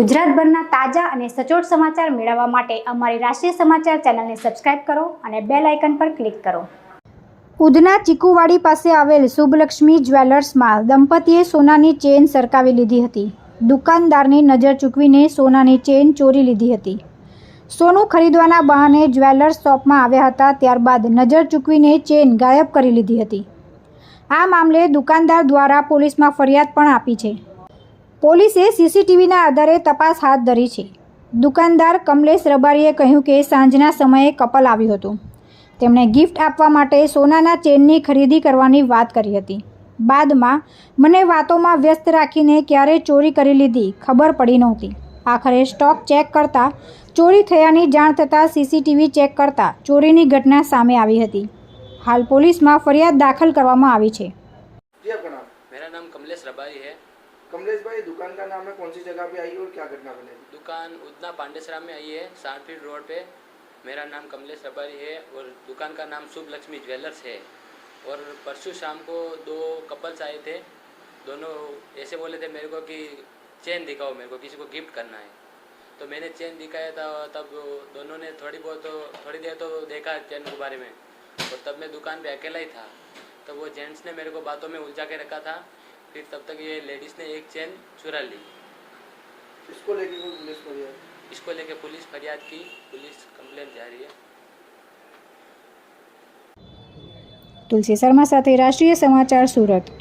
ગુજરાતભરના તાજા અને સચોટ સમાચાર મેળવવા માટે અમારી રાષ્ટ્રીય સમાચાર ચેનલને સબસ્ક્રાઇબ કરો અને બેલ આઇકન પર ક્લિક કરો. ઉધના ચીકુવાડી પાસે આવેલ શુભલક્ષ્મી જ્વેલર્સમાં દંપતીએ સોનાની ચેન સરકાવી લીધી હતી. દુકાનદારની નજર ચૂકવીને સોનાની ચેન ચોરી લીધી હતી. સોનું ખરીદવાના બહાને જ્વેલર્સ શોપમાં આવ્યા હતા, ત્યારબાદ નજર ચૂકવીને ચેન ગાયબ કરી લીધી હતી. આ મામલે દુકાનદાર દ્વારા પોલીસમાં ફરિયાદ પણ આપી છે. પોલીસે સીસીટીવીના આધારે તપાસ હાથ ધરી છે. દુકાનદાર કમલેશ રબારીએ કહ્યું કે સાંજના સમયે કપલ આવ્યું હતું. તેમણે ગિફ્ટ આપવા માટે સોનાના ચેનની ખરીદી કરવાની વાત કરી હતી. બાદમાં, મને વાતોમાં વ્યસ્ત રાખીને ક્યારે ચોરી કરી લીધી ખબર પડી નહોતી. આખરે સ્ટોક ચેક કરતાં, ચોરી થયાની જાણ થતાં સીસીટીવી ચેક કરતાં ચોરીની ઘટના સામે આવી હતી. હાલ પોલીસમાં ફરિયાદ દાખલ કરવામાં આવી છે. મેરા નામ કમલેશ રબારી હૈ. कमलेश भाई, दुकान का नाम है, कौन सी जगह पे आई है और क्या घटना बनी? दुकान उतना पांडेसरा में आई है साठ फीट रोड पे। मेरा नाम कमलेश रबारी है और दुकान का नाम शुभ लक्ष्मी ज्वेलर्स है। और परसों शाम को दो कपल्स आए थे, दोनों ऐसे बोले थे मेरे को कि, चेन दिखाओ मेरे को, किसी को गिफ्ट करना है। तो मैंने चेन दिखाया था, तब दोनों ने थोड़ी बहुत तो थोड़ी देर तो देखा चेन के बारे में। और तब मैं दुकान पे अकेला ही था तब वो जेंट्स ने मेरे को बातों में उलझा के रखा था। फिर तब तक ये लेडीज़ ने एक चेन चुरा ली। इसको लेके पुलिस फरियाद? इसको लेके पुलिस फरियाद की पुलिस कंप्लेंट जा रही है। तुलसी शर्मा साथ राष्ट्रीय समाचार सूरत।